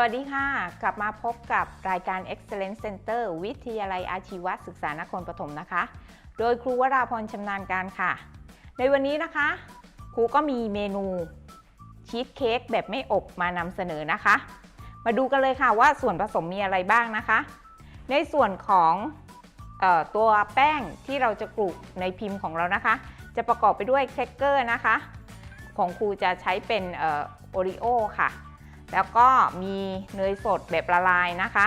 วัสดีค่ะ กลับมาพบกับรายการ Excellence Center วิทยาลัยอาชีวศึกษานครปฐมนะคะ โดยครูวราพรชำนาญการค่ะ ในวันนี้นะคะ ครูก็มีเมนูชีสเค้กแบบไม่อบมานำเสนอนะคะ มาดูกันเลยค่ะว่าส่วนผสมมีอะไรบ้างนะคะ ในส่วนของออตัวแป้งที่เราจะกรุในพิมพ์ของเรานะคะ จะประกอบไปด้วยแครกเกอร์นะคะ ของครูจะใช้เป็นโอริโอค่ะ แล้วก็มีเนยสดแบบละลายนะคะ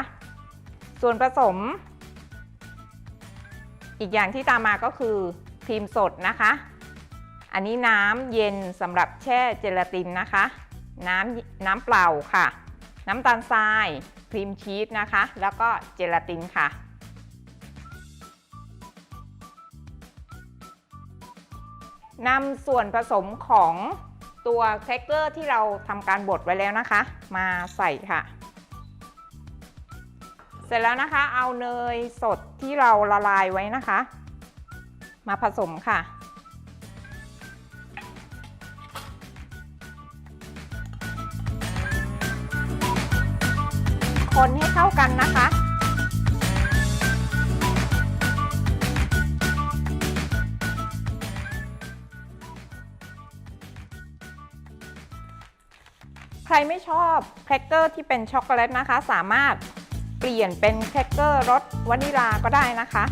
ส่วนผสม อีกอย่างที่ตามมาก็คือครีมสดนะคะ อันนี้น้ำเย็นสำหรับแช่เจลาตินนะคะ น้ำน้ำเปล่าค่ะ น้ำตาลทรายครีมชีสนะคะ แล้วก็เจลาตินค่ะนำส่วนผสมของ ตัวแครกเกอร์ที่เราทำการบดไว้แล้วนะคะ มาใส่ค่ะ เสร็จแล้วนะคะเอาเนยสดที่เราละลายไว้นะคะ มาผสมค่ะคนให้เข้ากันนะคะ ใครไม่ชอบแครกเกอร์ที่เป็นช็อกโกแลตนะคะ สามารถเปลี่ยนเป็นแครกเกอร์รสวานิลาก็ได้นะคะ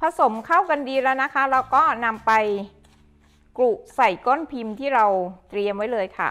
ผสมเข้ากันดีแล้วนะคะแล้วก็นำไปกรุใส่ก้นพิมพ์ที่เราเตรียมไว้เลยค่ะ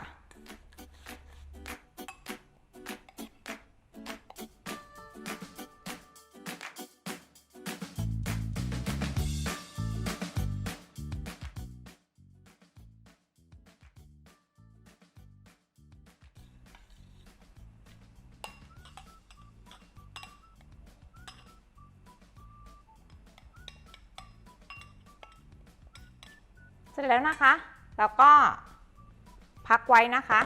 เสร็จแล้วนะคะ แล้วก็พักไว้นะคะ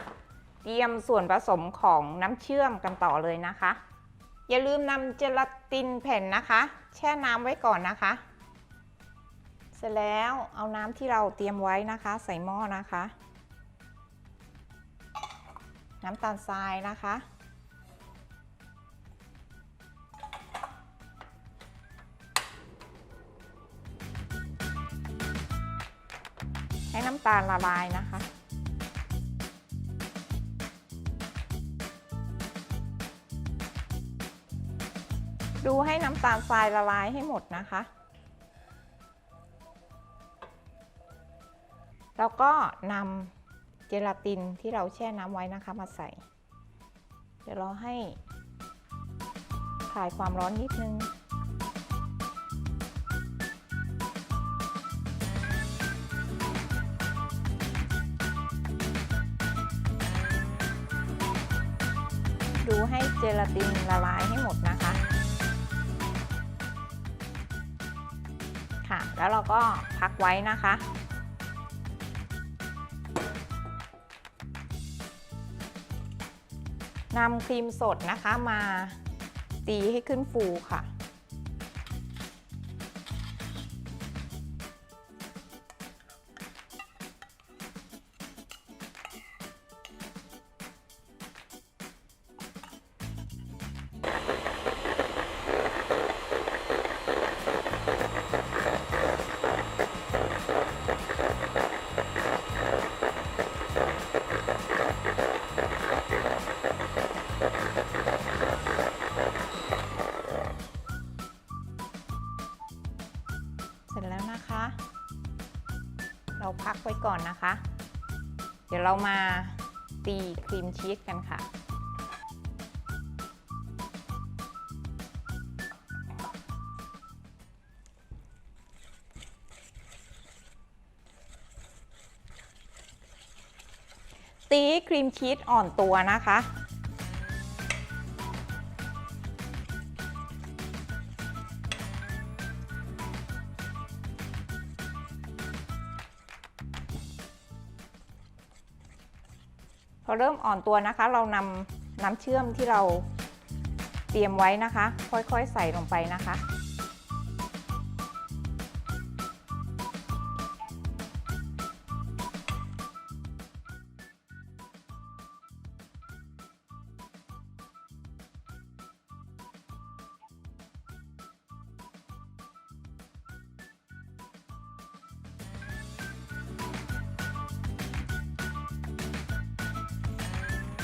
เตรียมส่วนผสมของน้ำเชื่อมกันต่อเลยนะคะ อย่าลืมนำเจลาตินแผ่นนะคะ แช่น้ำไว้ก่อนนะคะ เสร็จแล้วเอาน้ำที่เราเตรียมไว้นะคะ ใส่หม้อนะคะ น้ำตาลทรายนะคะ ให้น้ำตาลละลายนะคะ ดูให้น้ำตาลทรายละลายให้หมดนะคะ แล้วก็นำเจลาตินที่เราแช่น้ำไว้นะคะมาใส่ เดี๋ยวราให้คลายความร้อนนิดนึง ให้เจลาตินละลายให้หมดนะคะ ค่ะ แล้วเราก็พักไว้นะคะ นำครีมสดนะคะมาตีให้ขึ้นฟูค่ะ กไว้ก่อนนะคะ เดี๋ยวเรามาตีครีมชีสกันค่ะ ตีครีมชีสอ่อนตัวนะคะ พอเริ่มอ่อนตัวนะคะ เรานำน้ำเชื่อมที่เราเตรียมไว้นะคะ ค่อยๆใส่ลงไปนะคะ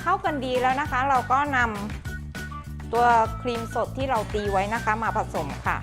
เข้ากันดีแล้วนะคะ เราก็นำตัวครีมสดที่เราตีไว้นะคะ มาผสมค่ะ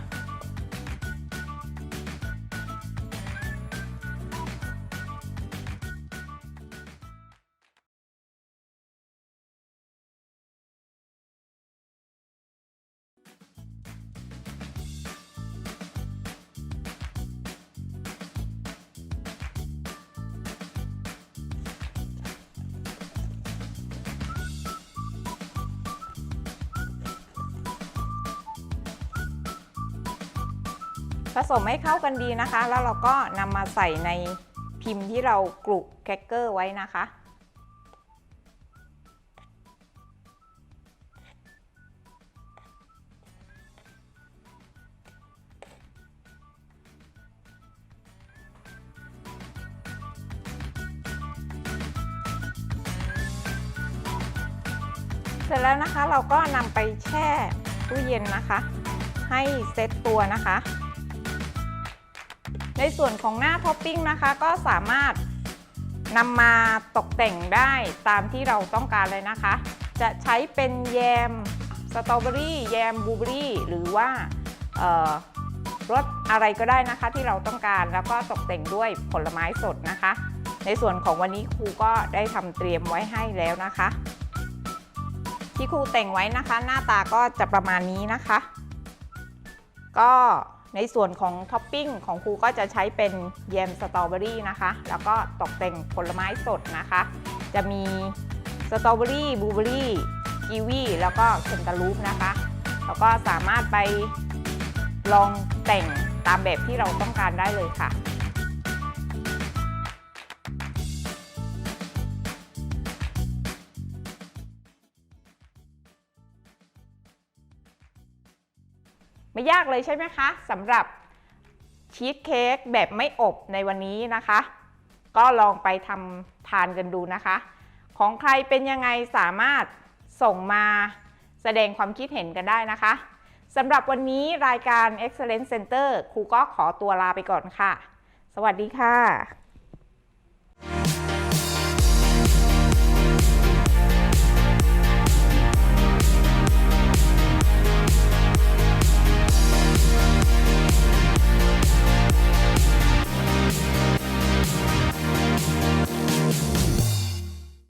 สมให้เข้ากันดีนะคะ แล้วเราก็นำมาใส่ในพิมพ์ที่เรากรุแครกเกอร์ไว้นะคะ เสร็จแล้วนะคะเราก็นำไปแช่ตู้เย็นนะคะ ให้เซตตัวนะคะ ในส่วนของหน้าท็อปปิ้งนะคะก็สามารถนำมาตกแต่งได้ตามที่เราต้องการเลยนะคะ จะใช้เป็นแยมสตรอเบอรี่แยมบลูเบอรี่หรือว่ารสอะไรก็ได้นะคะที่เราต้องการแล้วก็ตกแต่งด้วยผลไม้สดนะคะ ในส่วนของวันนี้ครูก็ได้ทำเตรียมไว้ให้แล้วนะคะ ที่ครูแต่งไว้นะคะ หน้าตาก็จะประมาณนี้นะคะ ก็ ในส่วนของท็อปปิ้งของครูก็จะใช้เป็นแยมสตรอเบอรี่นะคะ แล้วก็ตกแต่งผลไม้สดนะคะ จะมีสตรอเบอรี่บลูเบอรี่กีวีแล้วก็เคนตาลูปนะคะ แล้วก็สามารถไปลองแต่งตามแบบที่เราต้องการได้เลยค่ะ ไม่ยากเลยใช่ไหมคะสำหรับชีสเค้กแบบไม่อบในวันนี้นะคะ ก็ลองไปทำทานกันดูนะคะ ของใครเป็นยังไงสามารถส่งมาแสดงความคิดเห็นกันได้นะคะสำหรับวันนี้รายการ Excellence Center ครูก็ขอตัวลาไปก่อนค่ะ สวัสดีค่ะ